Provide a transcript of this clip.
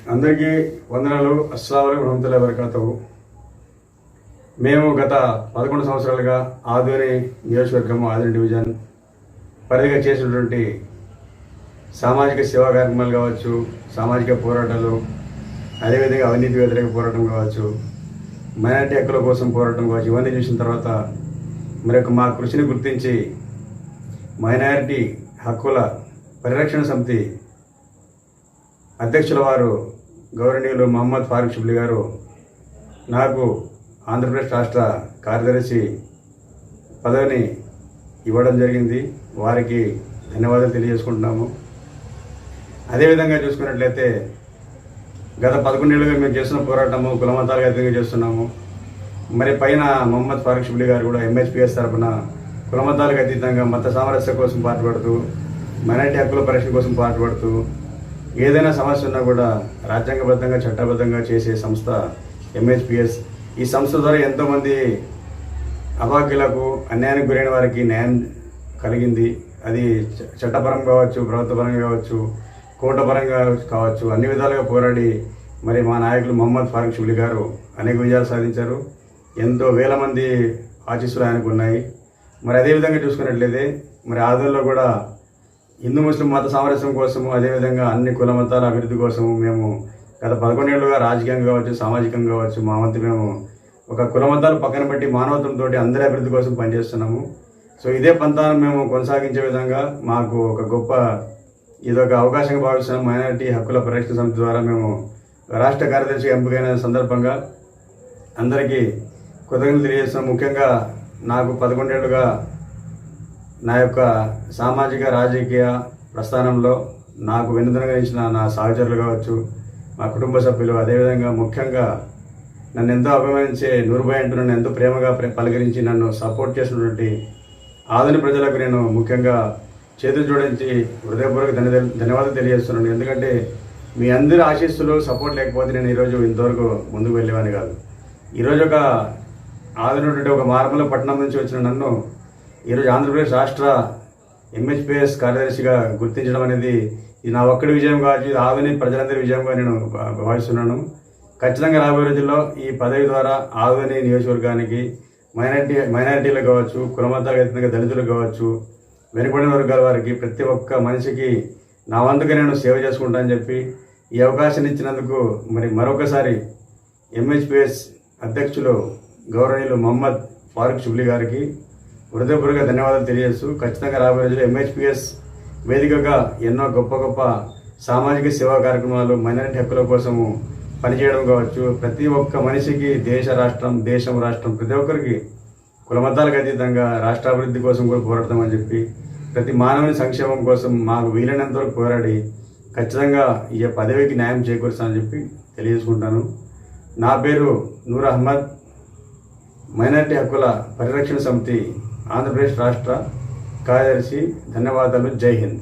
అందరికీ వందనాలు. అస్సలం రహమతుల్లా వరకాతు మేము గత పదకొండు సంవత్సరాలుగా ఆదోని నియోజకవర్గం ఆదోని డివిజన్ పరిధిగా చేసినటువంటి సామాజిక సేవా కార్యక్రమాలు కావచ్చు సామాజిక పోరాటాలు అదేవిధంగా అవినీతి వ్యతిరేక పోరాటం కావచ్చు మైనార్టీ హక్కుల కోసం పోరాటం కావచ్చు ఇవన్నీ చూసిన తర్వాత మరొక మా కృషిని గుర్తించి మైనారిటీ హక్కుల పరిరక్షణ సమితి అధ్యక్షుల వారు గౌరవనీయులు మహమ్మద్ ఫారూక్ షిబ్లి గారు నాకు ఆంధ్రప్రదేశ్ రాష్ట్ర కార్యదర్శి పదవిని ఇవ్వడం జరిగింది. వారికి ధన్యవాదాలు తెలియజేసుకుంటున్నాము. అదేవిధంగా చూసుకున్నట్లయితే గత పదకొండేళ్ళుగా మేము చేస్తున్న పోరాటము కులమతాలుగా అధికంగా చేస్తున్నాము. మరి పైన మొహమ్మద్ ఫారూక్ షిబ్లి గారు కూడా ఎంహెచ్పిఎస్ తరఫున కులమతాలకు అతీతంగా మత సామరస్య కోసం పాటుపడుతూ మైనార్టీ హక్కుల పరిరక్షణ కోసం పాటుపడుతూ ఏదైనా సమస్య ఉన్నా కూడా రాజ్యాంగబద్ధంగా చట్టబద్ధంగా చేసే సంస్థ ఎంహెచ్పిఎస్ ఈ సంస్థ ద్వారా ఎంతోమంది అభాగ్యులకు అన్యాయానికి గురైన వారికి న్యాయం కలిగింది. అది చ- చట్టపరంగా కావచ్చు ప్రభుత్వపరంగా కావచ్చు కోటపరంగా కావచ్చు అన్ని విధాలుగా పోరాడి మరి మా నాయకులు మొహమ్మద్ ఫారూక్ షుబ్లి గారు అనేక విజయాలు సాధించారు. ఎంతో వేల మంది ఆశీస్సులు ఆయనకు ఉన్నాయి. మరి అదేవిధంగా చూసుకున్నట్లయితే మరి ఆదోళనలో కూడా హిందూ ముస్లిం మత సామరస్యం కోసము అదేవిధంగా అన్ని కుల మతాల అభివృద్ధి కోసము మేము గత పదకొండేళ్ళుగా రాజకీయంగా కావచ్చు సామాజికంగా కావచ్చు మా వంతు మేము ఒక కుల మతాలు పక్కన పెట్టి మానవత్వంతో అందరి అభివృద్ధి కోసం పనిచేస్తున్నాము. సో ఇదే పంతాను మేము కొనసాగించే విధంగా మాకు ఒక గొప్ప ఇదొక అవకాశంగా భావిస్తున్నాం. మైనారిటీ హక్కుల పరిరక్షణ సమితి ద్వారా మేము రాష్ట్ర కార్యదర్శి ఎంపికైన సందర్భంగా అందరికీ కృతజ్ఞతలు తెలియజేస్తున్నాం. ముఖ్యంగా నాకు పదకొండేళ్ళుగా నా యొక్క సామాజిక రాజకీయ ప్రస్థానంలో నాకు వెన్నుదనగా ఇచ్చిన నా సహచరులు కావచ్చు మా కుటుంబ సభ్యులు అదేవిధంగా ముఖ్యంగా నన్ను ఎంతో అభిమానించే నూరుబాయ్ అంటూ నన్ను ఎంతో ప్రేమగా ప్రే- పలకరించి నన్ను సపోర్ట్ చేసినటువంటి ఆధుని ప్రజలకు నేను ముఖ్యంగా చేతులు జోడించి హృదయపూర్వక ధన్య ధన్యవాదాలు తెలియజేస్తున్నాను. ఎందుకంటే మీ అందరి ఆశీస్సులు సపోర్ట్ లేకపోతే నేను ఈరోజు ఇంతవరకు ముందుకు వెళ్ళేవాని కాదు. ఈరోజు ఒక ఆధునటువంటి ఒక మార్మల పట్టణం నుంచి వచ్చిన నన్ను ఈరోజు ఆంధ్రప్రదేశ్ రాష్ట్ర ఎంహెచ్పిఎస్ కార్యదర్శిగా గుర్తించడం అనేది ఇది నా ఒక్కడి విజయం కాదు ఇది ఆవిని ప్రజలందరి విజయంగా నేను భా- భావిస్తున్నాను. ఖచ్చితంగా రాబోయే రోజుల్లో ఈ పదవి ద్వారా ఆవిని నియోజకవర్గానికి మైనార్టీ మైనారిటీలు కావచ్చు కులమతాలకు దళితులు కావచ్చు వెనుకబడిన వర్గాల వారికి ప్రతి ఒక్క మనిషికి నా వంతుగా నేను సేవ చేసుకుంటానని చెప్పి ఈ అవకాశం ఇచ్చినందుకు మరి మరొకసారి ఎంహెచ్పిఎస్ అధ్యక్షులు గౌరవనీయులు మహమ్మద్ ఫారూక్ షుబ్లీ గారికి హృదయపూర్వక ధన్యవాదాలు తెలియజేస్తూ ఖచ్చితంగా రాబోయే రోజుల్లో ఎంహెచ్పిఎస్ వేదికగా ఎన్నో గొప్ప గొప్ప సామాజిక సేవా కార్యక్రమాలు మైనారిటీ హక్కుల కోసము పనిచేయడం కావచ్చు. ప్రతి ఒక్క మనిషికి దేశ రాష్ట్రం దేశం రాష్ట్రం ప్రతి ఒక్కరికి కులమతాలకు అతీతంగా రాష్ట్రాభివృద్ధి కోసం కూడా పోరాడతామని చెప్పి ప్రతి మానవుని సంక్షేమం కోసం మాకు వీలైనంత వరకు పోరాడి ఖచ్చితంగా ఈ పదవికి న్యాయం చేకూరుస్తానని చెప్పి తెలియజేసుకుంటాను. నా పేరు నూర్ అహ్మద్ మైనార్టీ హక్కుల పరిరక్షణ సమితి ఆంధ్రప్రదేశ్ రాష్ట్ర కార్యదర్శి ధన్యవాదాలు జై హింద్.